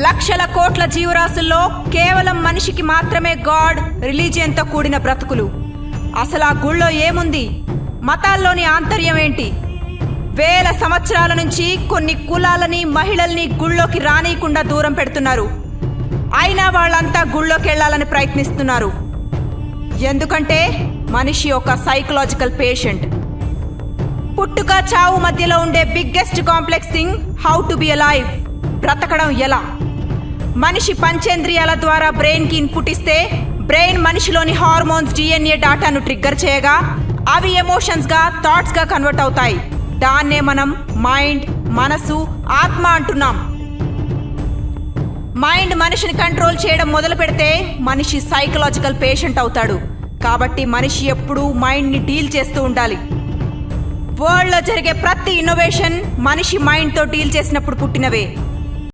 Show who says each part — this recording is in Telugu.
Speaker 1: లక్షల కోట్ల జీవరాశుల్లో కేవలం మనిషికి మాత్రమే గాడ్ రిలీజియన్తో కూడిన బ్రతుకులు. అసలు ఆ గుళ్ళో ఏముంది? మతాల్లోని ఆంతర్యం ఏంటి? వేల సంవత్సరాల నుంచి కొన్ని కులాలని మహిళల్ని గుళ్ళోకి రానియకుండా దూరం పెడుతున్నారు. అయినా వాళ్ళంతా గుళ్ళోకి వెళ్ళాలని ప్రయత్నిస్తున్నారు. ఎందుకంటే మనిషి ఒక సైకలాజికల్ పేషెంట్ పుట్టుక చావు మధ్యలో ఉండే biggest complex thing how to be alive బ్రతకడం ఎలా? మనిషి పంచేంద్రియాల ద్వారా బ్రెయిన్కి ఇన్పుట్ ఇస్తే బ్రెయిన్ మనిషిలోని హార్మోన్స్ డిఎన్ఏ డాటాను ట్రిగ్గర్ చేయగా అవి ఎమోషన్స్గా థాట్స్గా కన్వర్ట్ అవుతాయి. దాన్నే మనం మైండ్ మనసు ఆత్మ అంటున్నాం. మైండ్ మనిషిని కంట్రోల్ చేయడం మొదలు పెడితే మనిషి సైకలాజికల్ పేషెంట్ అవుతాడు. కాబట్టి మనిషి ఎప్పుడూ మైండ్ని డీల్ చేస్తూ ఉండాలి. వరల్డ్లో జరిగే ప్రతి ఇన్నోవేషన్ మనిషి మైండ్తో డీల్ చేసినప్పుడు పుట్టినవే.